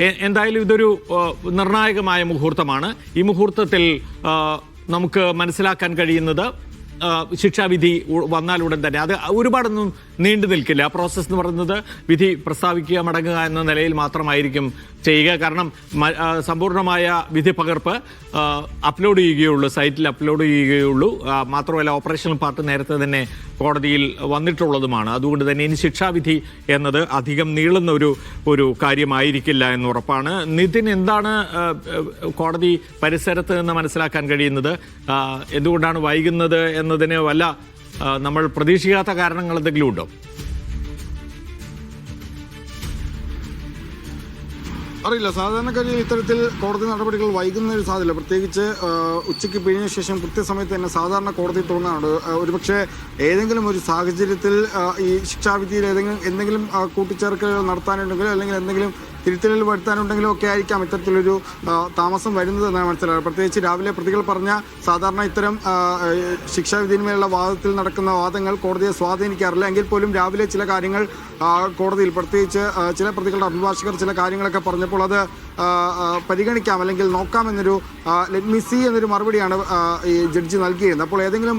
എന്തായാലും ഇതൊരു നിർണായകമായ മുഹൂർത്തമാണ്. ഈ മുഹൂർത്തത്തിൽ നമുക്ക് മനസ്സിലാക്കാൻ കഴിയുന്നത് ശിക്ഷാവിധി വന്നാൽ ഉടൻ തന്നെ. അത് ഒരുപാടൊന്നും നീണ്ടു നിൽക്കില്ല. ആ പ്രോസസ്സ് എന്ന് പറയുന്നത് വിധി പ്രസ്താവിക്കുക മടങ്ങുക എന്ന നിലയിൽ മാത്രമായിരിക്കും ചെയ്യുക. കാരണം സമ്പൂർണമായ വിധി പകർപ്പ് അപ്ലോഡ് ചെയ്യുകയുള്ളൂ സൈറ്റിൽ അപ്ലോഡ് ചെയ്യുകയുള്ളൂ. മാത്രമല്ല ഓപ്പറേഷണൽ പാർട്ട് നേരത്തെ തന്നെ കോടതിയിൽ വന്നിട്ടുള്ളതുമാണ്. അതുകൊണ്ട് തന്നെ ഇനി ശിക്ഷാവിധി എന്നത് അധികം നീളുന്ന ഒരു ഒരു കാര്യമായിരിക്കില്ല എന്ന് ഉറപ്പാണ്. നിതിൻ എന്താണ് കോടതി പരിസരത്ത് നിന്ന് മനസ്സിലാക്കാൻ കഴിയുന്നത്? എന്തുകൊണ്ടാണ് വൈകുന്നത് എന്നതിന് വല്ല നമ്മൾ പ്രതീക്ഷിക്കാത്ത കാരണങ്ങൾ എന്തെങ്കിലും ഉണ്ടോ? അറിയില്ല. സാധാരണക്കാരിൽ ഇത്തരത്തിൽ കോടതി നടപടികൾ വൈകുന്ന ഒരു സാധ്യത പ്രത്യേകിച്ച് ഉച്ചയ്ക്ക് പിഴിഞ്ഞ ശേഷം കൃത്യസമയത്ത് തന്നെ സാധാരണ കോടതി തുറന്നാണ്. ആ, ഒരുപക്ഷെ ഏതെങ്കിലും ഒരു സാഹചര്യത്തിൽ ഈ ശിക്ഷാവിധിയിൽ ഏതെങ്കിലും എന്തെങ്കിലും കൂട്ടിച്ചേർക്കലുകൾ നടത്താനുണ്ടെങ്കിലോ അല്ലെങ്കിൽ എന്തെങ്കിലും തിരുത്തലുകൾ വരുത്താനുണ്ടെങ്കിലും ഒക്കെ ആയിരിക്കാം ഇത്തരത്തിലൊരു താമസം വരുന്നത് എന്നാണ് മനസ്സിലായത് പ്രത്യേകിച്ച് രാവിലെ പ്രതികൾ പറഞ്ഞ സാധാരണ ഇത്തരം ശിക്ഷാവിധിന്മേലുള്ള വാദത്തിൽ നടക്കുന്ന വാദങ്ങൾ കോടതിയെ സ്വാധീനിക്കാറില്ല. എങ്കിൽ പോലും രാവിലെ ചില കാര്യങ്ങൾ കോടതിയിൽ പ്രത്യേകിച്ച് ചില പ്രതികളുടെ അഭിഭാഷകർ ചില കാര്യങ്ങളൊക്കെ പറഞ്ഞപ്പോൾ അത് പരിഗണിക്കാം അല്ലെങ്കിൽ നോക്കാം എന്നൊരു ലെറ്റ് മി സി എന്നൊരു മറുപടിയാണ് ഈ ജഡ്ജി നൽകിയിരുന്നത്. അപ്പോൾ ഏതെങ്കിലും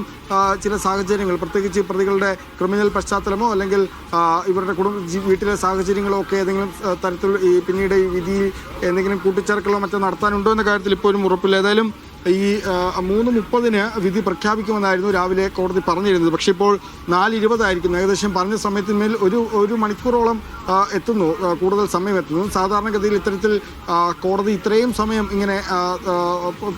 ചില സാഹചര്യങ്ങൾ പ്രത്യേകിച്ച് പ്രതികളുടെ ക്രിമിനൽ പശ്ചാത്തലമോ അല്ലെങ്കിൽ ഇവരുടെ കുടുംബ വീട്ടിലെ സാഹചര്യങ്ങളോ ഒക്കെ ഏതെങ്കിലും തരത്തിൽ ഈ പിന്നീട് ഈ വിധിയിൽ എന്തെങ്കിലും കൂട്ടിച്ചേർക്കലോ മറ്റോ നടത്താനുണ്ടോ എന്ന കാര്യത്തിൽ ഇപ്പോഴും ഉറപ്പില്ല. ഏതായാലും ഈ മൂന്ന് മുപ്പതിന് വിധി പ്രഖ്യാപിക്കുമെന്നായിരുന്നു രാവിലെ കോടതി പറഞ്ഞിരുന്നത്. പക്ഷേ ഇപ്പോൾ നാല് ഇരുപതായിരിക്കും ഏകദേശം പറഞ്ഞ സമയത്തിന്മേൽ ഒരു ഒരു മണിക്കൂറോളം എത്തുന്നു. കൂടുതൽ സമയം എത്തുന്നു. സാധാരണഗതിയിൽ ഇത്തരത്തിൽ കോടതി ഇത്രയും സമയം ഇങ്ങനെ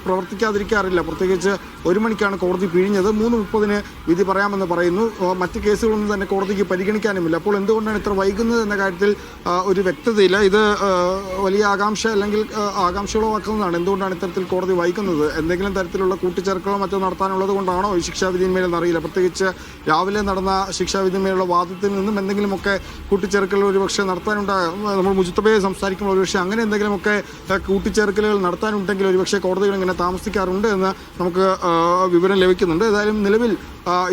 പ്രവർത്തിക്കാതിരിക്കാറില്ല. പ്രത്യേകിച്ച് ഒരു മണിക്കാണ് കോടതി പിഴിഞ്ഞത്. മൂന്ന് മുപ്പതിന് വിധി പറയാമെന്ന് പറയുന്നു. മറ്റ് കേസുകളൊന്നും തന്നെ കോടതിക്ക് പരിഗണിക്കാനുമില്ല. അപ്പോൾ എന്തുകൊണ്ടാണ് ഇത്ര വൈകുന്നത് എന്ന കാര്യത്തിൽ ഒരു വ്യക്തതയില്ല. ഇത് വലിയ ആകാംക്ഷ അല്ലെങ്കിൽ ആകാംക്ഷകളോ ആക്കുന്നതാണ്. എന്തുകൊണ്ടാണ് ഇത്തരത്തിൽ കോടതി വൈകുന്നത് എന്തെങ്കിലും തരത്തിലുള്ള കൂട്ടിച്ചേർക്കലോ മറ്റോ നടത്താനുള്ളത് കൊണ്ടാണോ ഈ ശിക്ഷാവിധിന്മേലെന്ന് അറിയില്ല. പ്രത്യേകിച്ച് രാവിലെ നടന്ന ശിക്ഷാവിധിന്മേലുള്ള വാദത്തിൽ നിന്നും എന്തെങ്കിലുമൊക്കെ കൂട്ടിച്ചേർക്കൽ ഒരുപക്ഷെ നടത്താനുണ്ടാകും നമ്മൾ മുജിത്തബയെ സംസാരിക്കുമ്പോൾ ഒരുപക്ഷെ അങ്ങനെ എന്തെങ്കിലുമൊക്കെ കൂട്ടിച്ചേർക്കലുകൾ നടത്താനുണ്ടെങ്കിൽ ഒരുപക്ഷെ കോടതികൾ ഇങ്ങനെ താമസിക്കാറുണ്ട് എന്ന് നമുക്ക് വിവരം ലഭിക്കുന്നുണ്ട്. ഏതായാലും നിലവിൽ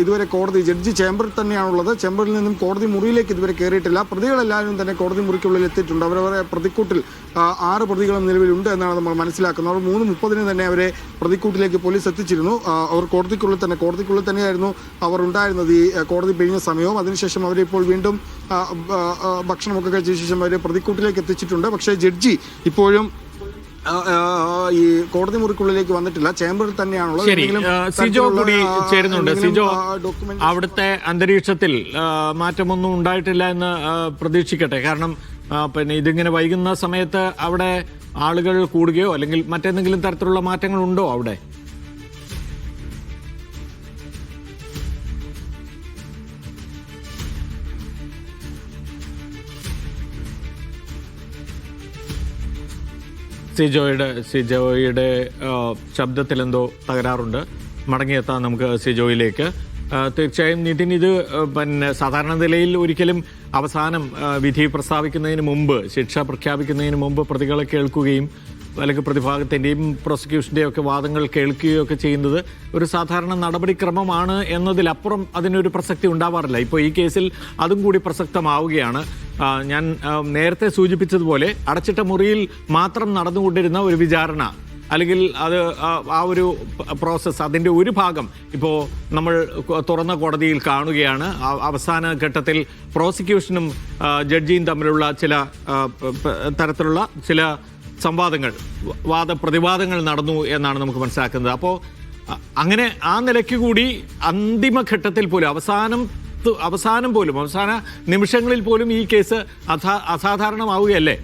ഇതുവരെ കോടതി ജഡ്ജി ചേംബറിൽ തന്നെയാണുള്ളത്. ചേംബറിൽ നിന്നും കോടതി മുറിയിലേക്ക് ഇതുവരെ കയറിയിട്ടില്ല പ്രതികളെല്ലാവരും തന്നെ കോടതി മുറിക്കുള്ളിൽ എത്തിയിട്ടുണ്ട്. അവരവരെ പ്രതിക്കൂട്ടിൽ ആറ് പ്രതികളും നിലവിലുണ്ട് എന്നാണ് നമ്മൾ മനസ്സിലാക്കുന്നത്. അവർ മൂന്ന് മുപ്പതിന് തന്നെ അവരെ പ്രതിക്കൂട്ടിലേക്ക് പോലീസ് എത്തിച്ചിരുന്നു. അവർ കോടതിക്കുള്ളിൽ തന്നെ കോടതിക്കുള്ളിൽ തന്നെയായിരുന്നു അവർ ഉണ്ടായിരുന്നത് ഈ കോടതി പിഴിഞ്ഞ സമയവും. അതിനുശേഷം അവരെ ഇപ്പോൾ വീണ്ടും ഭക്ഷണമൊക്കെ കഴിച്ച ശേഷം അവരെ പ്രതിക്കൂട്ടിലേക്ക് എത്തിച്ചിട്ടുണ്ട്. പക്ഷേ ജഡ്ജി ഇപ്പോഴും ഈ കോടതി മുറിക്കുള്ളിലേക്ക് വന്നിട്ടില്ല. ചേംബറിൽ തന്നെയാണുള്ളത്. ശരി സിജോ കൂടി ചേരുന്നുണ്ട്. സിജോ അവിടുത്തെ അന്തരീക്ഷത്തിൽ മാറ്റമൊന്നും ഉണ്ടായിട്ടില്ല എന്ന് പ്രതീക്ഷിക്കട്ടെ. കാരണം പിന്നെ ഇതിങ്ങനെ വൈകുന്ന സമയത്ത് അവിടെ ആളുകൾ കൂടുകയോ അല്ലെങ്കിൽ മറ്റെന്തെങ്കിലും തരത്തിലുള്ള മാറ്റങ്ങൾ ഉണ്ടോ അവിടെ? സിജോയുടെ സിജോയുടെ എന്തോ തകരാറുണ്ട്. മടങ്ങിയെത്താം നമുക്ക് സിജോയിലേക്ക്. തീർച്ചയായും നിതിൻ ഇത് പിന്നെ സാധാരണ നിലയിൽ ഒരിക്കലും അവസാനം വിധി പ്രസ്താവിക്കുന്നതിന് മുമ്പ് ശിക്ഷ പ്രഖ്യാപിക്കുന്നതിന് മുമ്പ് പ്രതികളെ കേൾക്കുകയും അല്ലെങ്കിൽ പ്രതിഭാഗത്തിന്റെയും പ്രോസിക്യൂഷന്റെയും ഒക്കെ വാദങ്ങൾ കേൾക്കുകയോ ഒക്കെ ചെയ്യുന്നത് ഒരു സാധാരണ നടപടിക്രമമാണ് എന്നതിലപ്പുറം അതിനൊരു പ്രസക്തി ഉണ്ടാവാറില്ല. ഇപ്പോൾ ഈ കേസിൽ അതും കൂടി പ്രസക്തമാവുകയാണ്. ഞാൻ നേരത്തെ സൂചിപ്പിച്ചതുപോലെ അടച്ചിട്ട മുറിയിൽ മാത്രം നടന്നുകൊണ്ടിരുന്ന ഒരു വിചാരണ അല്ലെങ്കിൽ അത് ആ- ഒരു പ്രോസസ്സ് അതിന്റെ ഒരു ഭാഗം ഇപ്പോൾ നമ്മൾ തുറന്ന കോടതിയിൽ കാണുകയാണ്. അവസാന ഘട്ടത്തിൽ പ്രോസിക്യൂഷനും ജഡ്ജിയും തമ്മിലുള്ള ചില തരത്തിലുള്ള ചില സംവാദങ്ങൾ വാദ വാദപ്രതിവാദങ്ങൾ നടന്നു എന്നാണ് നമുക്ക് മനസ്സിലാക്കുന്നത്. അപ്പോൾ അങ്ങനെ ആ നിലയ്ക്ക് കൂടി അന്തിമഘട്ടത്തിൽ പോലും അവസാനം അവസാനം പോലും അവസാന നിമിഷങ്ങളിൽ പോലും ഈ കേസ് അസാ അസാധാരണമാവുകയല്ലേ?